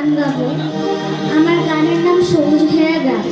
গান গাবো আমার গানের নাম সবুজ ঘেরা গ্রাম